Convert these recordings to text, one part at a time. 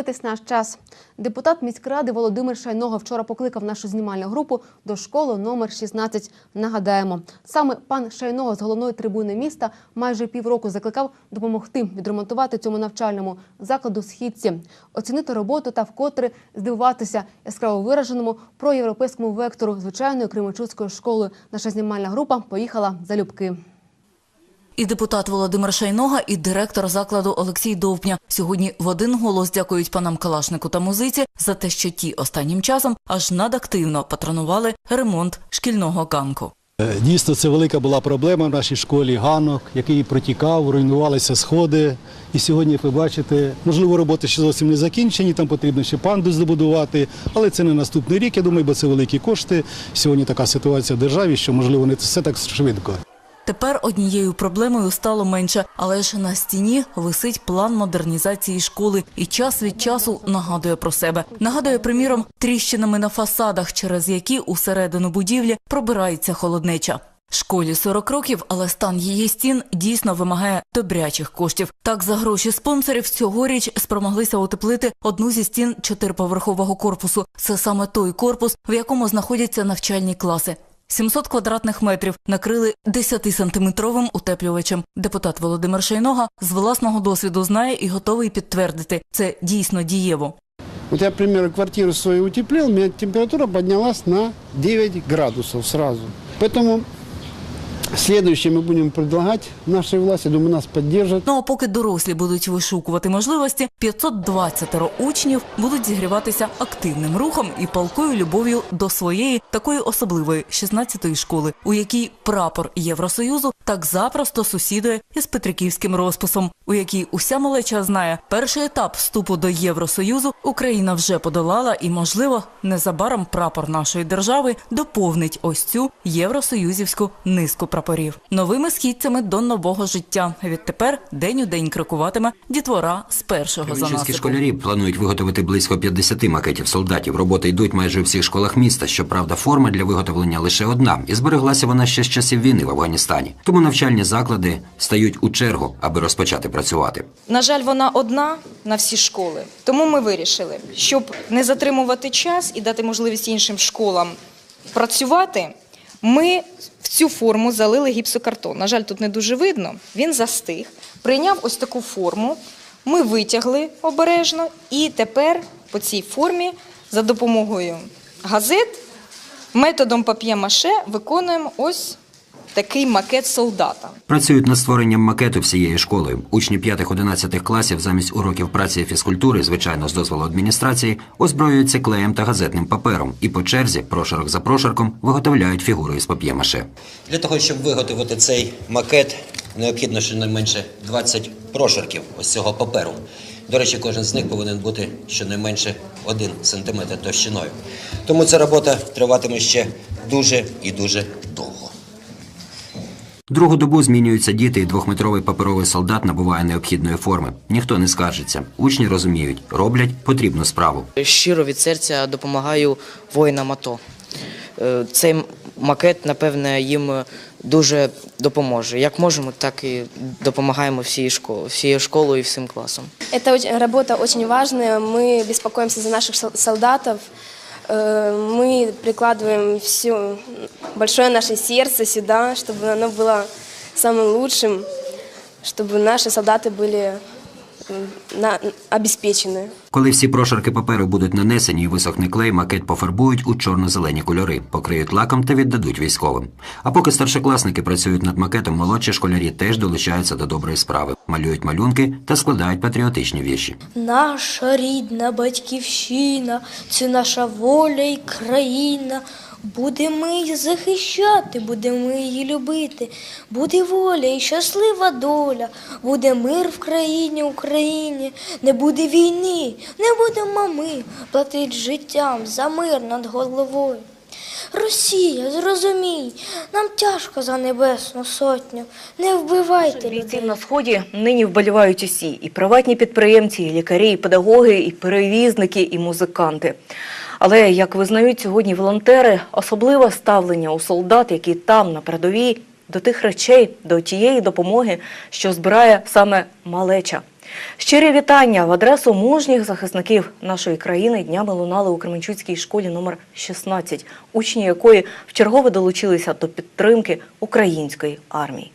Ви дивитесь наш час. Депутат міськради Володимир Шайного вчора покликав нашу знімальну групу до школи номер 16. Нагадаємо, саме пан Шайного з головної трибуни міста майже півроку закликав допомогти відремонтувати цьому навчальному закладу східці, оцінити роботу та вкотре здивуватися яскраво вираженому проєвропейському вектору звичайної Кременчуцької школи. Наша знімальна група поїхала залюбки. І депутат Володимир Шайнога, і директор закладу Олексій Довбня сьогодні в один голос дякують панам Калашнику та музиці за те, що ті останнім часом аж надактивно патронували ремонт шкільного ганку. Е, Дійсно, це велика була проблема в нашій школі ганок, який протікав, руйнувалися сходи. І сьогодні, як ви бачите, можливо, роботи ще зовсім не закінчені, там потрібно ще пандус добудувати, але це не наступний рік, я думаю, бо це великі кошти. Сьогодні така ситуація в державі, що можливо не все так швидко. Тепер однією проблемою стало менше, але ж на стіні висить план модернізації школи і час від часу нагадує про себе. Нагадує, приміром, тріщинами на фасадах, через які усередину будівлі пробирається холоднеча. Школі 40 років, але стан її стін дійсно вимагає добрячих коштів. Так, за гроші спонсорів цьогоріч спромоглися утеплити одну зі стін чотириповерхового корпусу. Це саме той корпус, в якому знаходяться навчальні класи. 700 квадратних метрів накрили 10-сантиметровим утеплювачем. Депутат Володимир Шайнога з власного досвіду знає і готовий підтвердити, це дійсно дієво. Вот я, к квартиру свою утеплил, у меня температура поднялась на 9 градусов сразу. Поэтому следующее мы будем предлагать нашей власти, думаю, нас поддержат. Ну а поки дорослі будуть вишукувати можливості, 520 учнів будуть зігріватися активним рухом і палкою любов'ю до своєї такої особливої 16-ї школи, у якій прапор Євросоюзу так запросто сусідує із петриківським розписом, у якій уся малеча знає, перший етап вступу до Євросоюзу Україна вже подолала, і, можливо, незабаром прапор нашої держави доповнить ось цю євросоюзівську низку прапорів новими східцями до нового життя. Відтепер день у день крокуватиме дітвора з першого занасипу. школярі планують виготовити близько 50 макетів солдатів. Роботи йдуть майже у всіх школах міста. Щоправда, форма для виготовлення лише одна, і збереглася вона ще з часів війни в Афганістані. Тому навчальні заклади стають у чергу, аби розпочати працювати. На жаль, вона одна на всі школи. Тому ми вирішили, щоб не затримувати час і дати можливість іншим школам працювати. Ми в цю форму залили гіпсокартон. На жаль, тут не дуже видно. Він застиг, прийняв ось таку форму. Ми витягли обережно, і тепер по цій формі за допомогою газет методом пап'є-маше виконуємо ось такий макет солдата. Працюють над створенням макету всієї школи. Учні 5-11 класів замість уроків праці і фізкультури, звичайно, з дозволу адміністрації, озброюються клеєм та газетним папером і по черзі, прошарок за прошарком, виготовляють фігуру із пап'є-маше. Для того, щоб виготовити цей макет, необхідно щонайменше 20 прошарків ось цього паперу. До речі, кожен з них повинен бути щонайменше 1 см товщиною. Тому ця робота триватиме ще дуже і дуже довго. Другу добу змінюються діти, і двохметровий паперовий солдат набуває необхідної форми. Ніхто не скаржиться. Учні розуміють, роблять потрібну справу. Щиро від серця допомагаю воїнам АТО. Е, Цей макет, напевне, їм дуже допоможе. Як можемо, так і допомагаємо всією школою, всією школою і всім класом. Эта оч- работа очень важная. Мы беспокоимся за наших сол- солдатов. Э, Мы прикладываем все большое наше сердце сюда, чтобы оно было самым лучшим, чтобы наши солдаты были м, на- обеспечены. Коли всі прошарки паперу будуть нанесені і висохне клей, макет пофарбують у чорно-зелені кольори, покриють лаком та віддадуть військовим. А поки старшокласники працюють над макетом, молодші школярі теж долучаються до доброї справи, малюють малюнки та складають патріотичні вірші. Наша рідна батьківщина, це наша воля і країна. Будемо її захищати, будемо її любити. Буде воля і щаслива доля, буде мир в країні Україні, не буде війни, не будемо ми платити життям за мир над головою. Росія, зрозумій, нам тяжко за небесну сотню. Не вбивайте людей. на сході нині вболівають усі: і приватні підприємці, і лікарі, і педагоги, і перевізники, і музиканти. Але як визнають сьогодні волонтери, особливе ставлення у солдат, які там на передовій, до тих речей, до тієї допомоги, що збирає саме малеча. Щирі вітання в адресу мужніх захисників нашої країни днями лунали у Кременчуцькій школі номер 16, учні якої вчергове долучилися до підтримки української армії.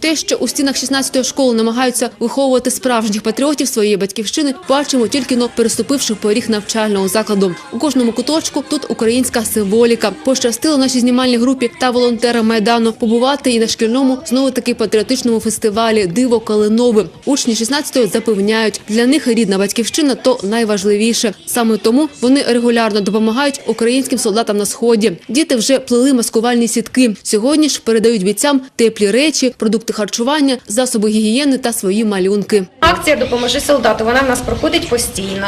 Те, що у стінах 16-ї школи намагаються виховувати справжніх патріотів своєї батьківщини, бачимо тільки но переступивши поріг навчального закладу. У кожному куточку тут українська символіка. Пощастило нашій знімальній групі та волонтерам майдану побувати і на шкільному знову таки патріотичному фестивалі Диво Калинове. Учні 16-ї запевняють, для них рідна батьківщина то найважливіше. Саме тому вони регулярно допомагають українським солдатам на сході. Діти вже плели маскувальні сітки. Сьогодні ж передають бійцям теплі речі, продукти харчування, засоби гігієни та свої малюнки. Акція Допоможи солдату. Вона в нас проходить постійно.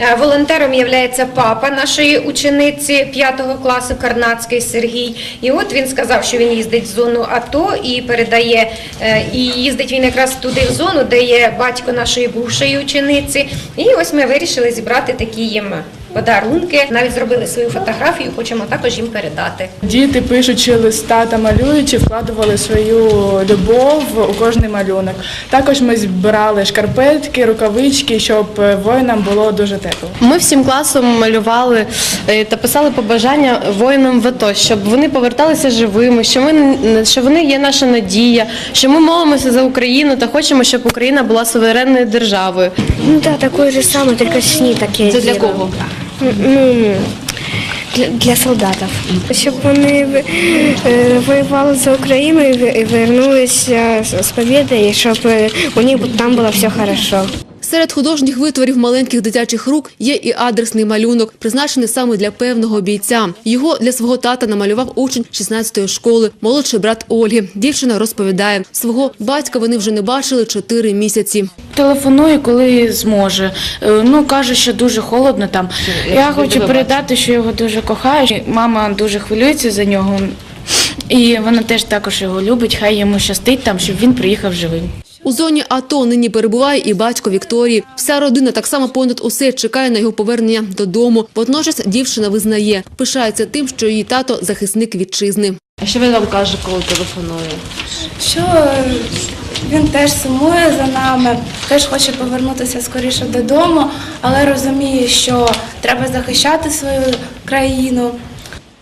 Е, Волонтером є папа нашої учениці 5 класу Карнацький Сергій. І от він сказав, що він їздить в зону АТО і передає, е, і їздить він якраз туди в зону, де є батько нашої бувшої учениці. І ось ми вирішили зібрати такі їм подарунки. Навіть зробили свою фотографію, хочемо також їм передати. Діти пишучи листа та малюючи, вкладували свою любов у кожний малюнок. Також ми збирали шкарпетки, рукавички, щоб е, воїнам було дуже тепло. Ми всім класом малювали е, та писали побажання воїнам в АТО, щоб вони поверталися живими, що ми що вони є наша надія, що ми молимося за Україну та хочемо, щоб Україна була суверенною державою. Ну да, такое же самое, только сни такие. Це для кого? Ну, для, для солдатів. Щоб вони е, воювали за Україну і вернулися з, побіди, і щоб у них там було все хорошо. Серед художніх витворів маленьких дитячих рук є і адресний малюнок, призначений саме для певного бійця. Його для свого тата намалював учень 16-ї школи, молодший брат Ольги. Дівчина розповідає, свого батька вони вже не бачили 4 місяці. Телефонує, коли зможе. Е, Ну каже, що дуже холодно там. Я хочу передати, що його дуже кохаю. Мама дуже хвилюється за нього. І вона теж також його любить. Хай йому щастить там, щоб він приїхав живим. У зоні АТО нині перебуває і батько Вікторії. Вся родина так само понад усе чекає на його повернення додому. Водночас дівчина визнає, пишається тим, що її тато захисник вітчизни. А що він вам каже, коли телефонує? Що він теж сумує за нами, теж хоче повернутися скоріше додому, але розуміє, що треба захищати свою країну.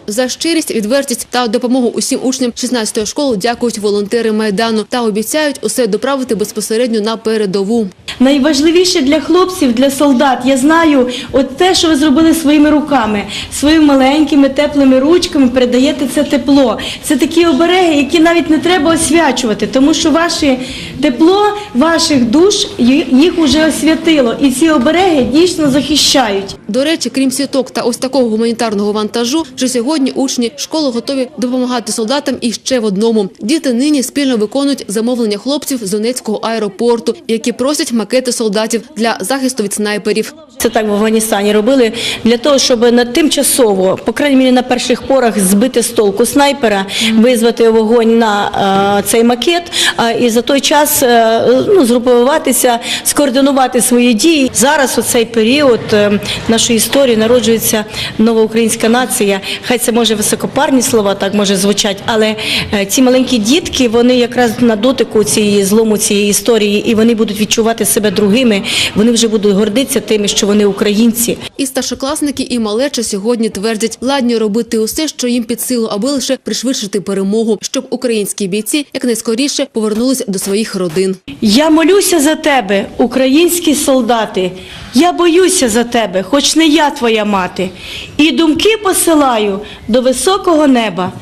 За щирість, відвертість та допомогу усім учням 16-ї школи дякують волонтери майдану та обіцяють усе доправити безпосередньо на передову. Найважливіше для хлопців, для солдат, я знаю, от те, що ви зробили своїми руками, своїми маленькими теплими ручками, передаєте це тепло. Це такі обереги, які навіть не треба освячувати, тому що ваше тепло ваших душ їх уже освятило, і ці обереги дійсно захищають. До речі, крім сіток та ось такого гуманітарного вантажу, вже сьогодні учні школи готові допомагати солдатам і ще в одному. Діти нині спільно виконують замовлення хлопців з Донецького аеропорту, які просять макети солдатів для захисту від снайперів. Це так в Афганістані робили для того, щоб на тимчасово, по крайній мірі на перших порах, збити з толку снайпера, визвати вогонь на е, цей макет, а і за той час е, ну, згрупуватися, скоординувати свої дії. Зараз у цей період е, нашої історії народжується нова українська нація. Хай це може високопарні слова, так може звучать, але е, ці маленькі дітки, вони якраз на дотику цієї злому цієї історії, і вони будуть відчувати себе другими. Вони вже будуть гордитися тим, що вони українці. І старшокласники, і малеча сьогодні твердять, ладні робити усе, що їм під силу, аби лише пришвидшити перемогу, щоб українські бійці якнайскоріше повернулись до своїх родин. Я молюся за тебе, українські солдати. Я боюся за тебе, хоч не я твоя мати. І думки посилаю до високого неба.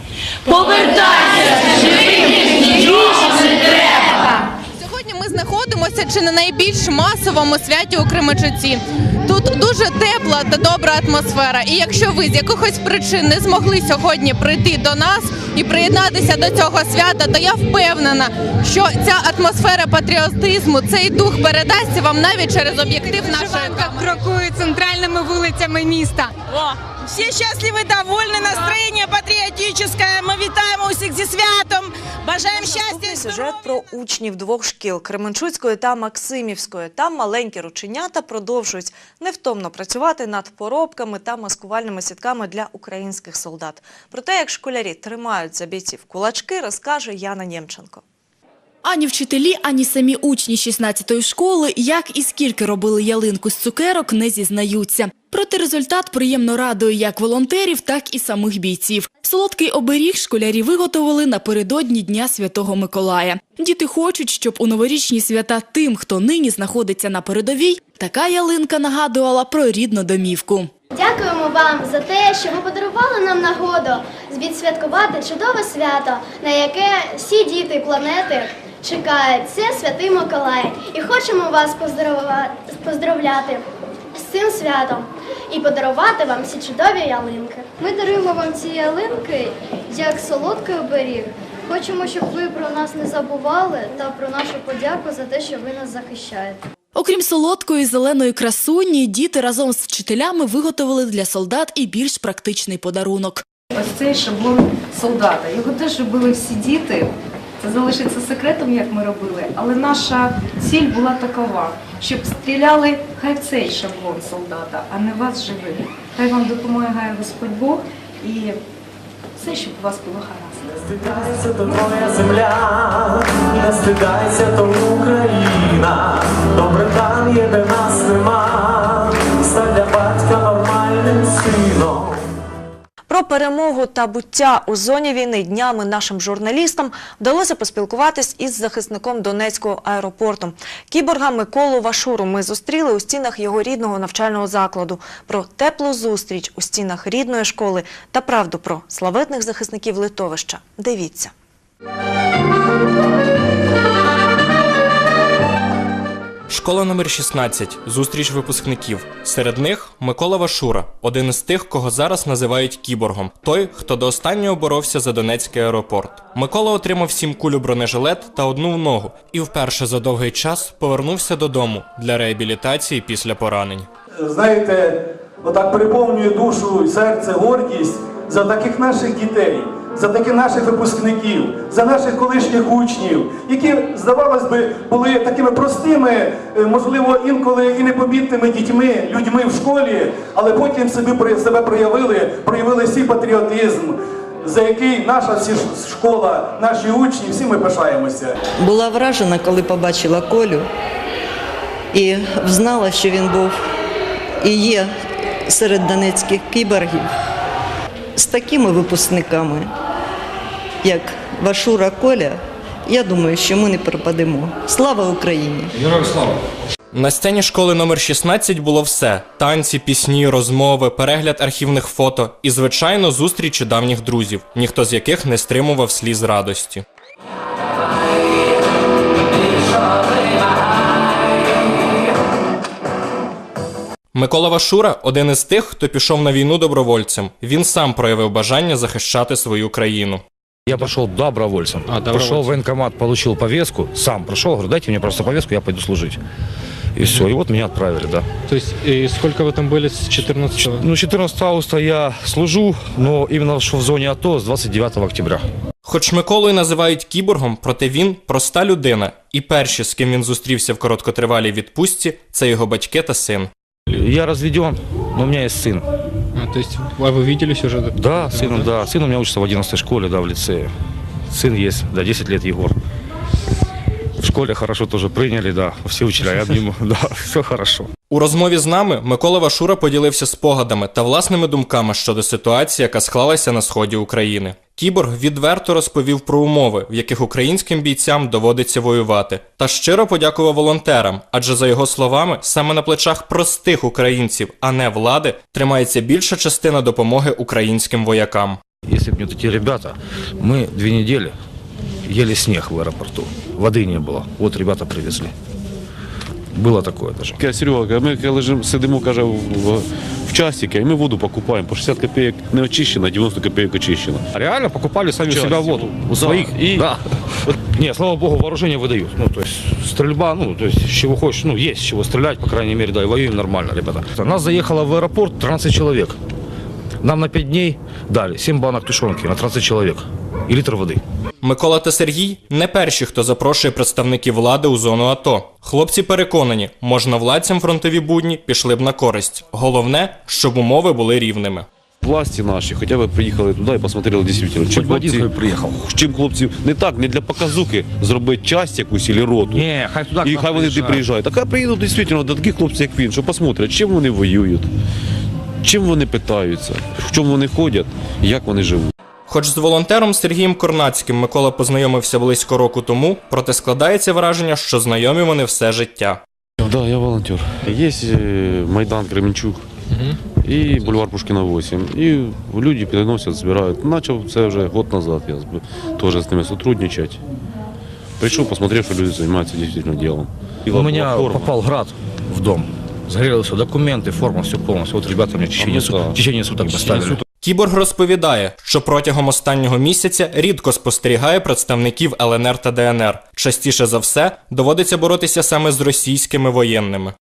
Повертайся живим, більше не треба. Сьогодні ми знаходимося чи не найбільш масовому святі у Кременчуці. Тут дуже тепла та добра атмосфера. І якщо ви з якихось причин не змогли сьогодні прийти до нас і приєднатися до цього свята, то я впевнена, що ця атмосфера патріотизму, цей дух передасться вам навіть через об'єктив нашої камери. крокує центральними вулицями міста. О, всі щасливі, довольні, настроєння патріотичне. Ми вітаємо усіх зі святом. Бажаємо щастя. Сюжет про учнів двох шкіл Кременчуцької та Максимівської. Там маленькі рученята продовжують невтомно працювати над поробками та маскувальними сітками для українських солдат. Про те, як школярі тримають за бійців кулачки, розкаже Яна Нємченко. Ані вчителі, ані самі учні 16-ї школи, як і скільки робили ялинку з цукерок, не зізнаються. Проте результат приємно радує як волонтерів, так і самих бійців. Солодкий оберіг школярі виготовили напередодні Дня Святого Миколая. Діти хочуть, щоб у новорічні свята тим, хто нині знаходиться на передовій, така ялинка нагадувала про рідну домівку. Дякуємо вам за те, що ви подарували нам нагоду відсвяткувати чудове свято, на яке всі діти планети чекають. Це святий Миколай. І хочемо вас поздравляти з цим святом і подарувати вам ці чудові ялинки. Ми даруємо вам ці ялинки як солодкий оберіг. Хочемо, щоб ви про нас не забували та про нашу подяку за те, що ви нас захищаєте. Окрім солодкої зеленої красуні, діти разом з вчителями виготовили для солдат і більш практичний подарунок. Ось цей шаблон солдата. Його теж робили всі діти. Це залишиться секретом, як ми робили. Але наша ціль була такова, щоб стріляли хай в цей шаблон солдата, а не вас живих. Хай вам допомагає Господь Бог і все, щоб у вас було гаразд. Стидайся, то твоя земля, не стидайся, то Україна. Добре там є, де нас нема. Стань для батька нормальним сином. Про перемогу та буття у зоні війни днями нашим журналістам вдалося поспілкуватись із захисником Донецького аеропорту. Кіборга Миколу Вашуру ми зустріли у стінах його рідного навчального закладу. Про теплу зустріч у стінах рідної школи та правду про славетних захисників литовища. Дивіться. Школа номер 16. Зустріч випускників. Серед них Микола Вашура, один із тих, кого зараз називають кіборгом. Той, хто до останнього боровся за Донецький аеропорт. Микола отримав сім куль у бронежилет та одну в ногу, і вперше за довгий час повернувся додому для реабілітації після поранень. знаєте, отак переповнює душу і серце гордість за таких наших дітей, за таких наших випускників, за наших колишніх учнів, які, здавалось би, були такими простими, е, можливо, інколи і непомітними дітьми, людьми в школі, але потім собі себе проявили, проявили свій патріотизм. За який наша всі школа, наші учні, всі ми пишаємося. Була вражена, коли побачила Колю і взнала, що він був і є серед донецьких кіборгів з такими випускниками, як Вашура Коля. Я думаю, що ми не пропадемо. Слава Україні! Героям слава! На сцені школи номер 16 було все: танці, пісні, розмови, перегляд архівних фото і, звичайно, зустрічі давніх друзів, ніхто з яких не стримував сліз радості. Микола Вашура один із тих, хто пішов на війну добровольцем. Він сам проявив бажання захищати свою країну. Я пошел добровольцем. добровольцем. Пошел в военкомат, получил повестку, сам прошел, говорю, дайте мне просто повестку, я пойду служить. И все, и вот меня отправили, да. То есть, и сколько вы там были с 14 Ну, 14 августа я служу, но именно что в зоне АТО с 29 октября. Хоч Миколу і називають кіборгом, проте він проста людина. І перші, з ким він зустрівся в короткотривалій відпустці, це його батьки та син. Я разведен, но у меня есть сын. А, то есть, а вы виделись уже? Да, сын, да. Сын у меня учится в 11 школе, да, в лицее. Сын есть, да, 10 лет Егор. В школе хорошо тоже приняли, да, все учителя, я обниму, да, все хорошо. У розмові з нами Микола Вашура поділився спогадами та власними думками щодо ситуації, яка склалася на сході України. Кіборг відверто розповів про умови, в яких українським бійцям доводиться воювати, та щиро подякував волонтерам, адже за його словами, саме на плечах простих українців, а не влади, тримається більша частина допомоги українським воякам. Если бы не вот эти ребята, мы две недели ели снег в аэропорту. Воды не было. Вот ребята привезли. Было такое даже. Каже, Серега, ми коли лежимо, сидимо, каже, в, в часики, і ми воду покупаємо по 60 копійок не очищена, 90 копійок очищена. Реально покупали сами у Часть. себя воду. У Да. своих. И- Да. Не, слава богу, вооружение выдают. Ну, то есть стрельба, ну, то есть с чего хочешь, ну, есть с чего стрелять, по крайней мере, да, и воюем нормально, ребята. Нас заехало в аэропорт 13 человек. Нам на 5 дней дали 7 банок тушенки на 13 человек и литр воды. Микола та Сергій не перші, хто запрошує представників влади у зону АТО. Хлопці переконані, можновладцям фронтові будні пішли б на користь. Головне, щоб умови були рівними. Власті наші хоча б приїхали туди і посмотрели дійсно, чим хлопці, приїхав. чим хлопці не так, не для показуки зробити часть якусь і роту. Ні, хай туди і хай вони туди приїжджають. Так хай приїдуть дійсно до таких хлопців, як він, що посмотрять, чим вони воюють, чим вони питаються, в чому вони ходять, як вони живуть. Хоч з волонтером Сергієм Корнацьким Микола познайомився близько року тому, проте складається враження, що знайомі вони все життя. Да, я волонтер. Є е, Майдан Кременчук і бульвар Пушкіна 8. І люди приносять, збирають. Начав це вже год назад, я з- теж з ними сотрудничати. Прийшов, посмотрев, що люди займаються дійсно ділом. У меня попал град в дом. Сгорели все документы, форма, все полностью. Вот ребята мне в течение, А, ну да. в течение суток доставили. Кіборг розповідає, що протягом останнього місяця рідко спостерігає представників ЛНР та ДНР. Частіше за все доводиться боротися саме з російськими воєнними.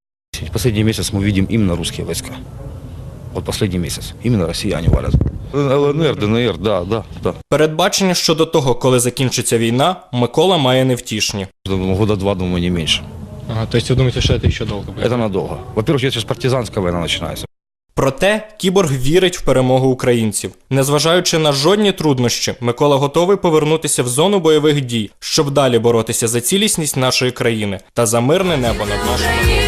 Последний месяц мы видим именно русские войска. Вот последний месяц. Именно россияне валят. ЛНР, ДНР, да, да, да. Передбачення щодо того, коли закінчиться війна, Микола має невтішні. Думаю, Года два, думаю, не меньше. Ага, то есть вы думаете, что это еще долго будет? Это надолго. Во-первых, сейчас партизанская война начинается. Проте кіборг вірить в перемогу українців. Незважаючи на жодні труднощі, Микола готовий повернутися в зону бойових дій, щоб далі боротися за цілісність нашої країни та за мирне небо над нашою.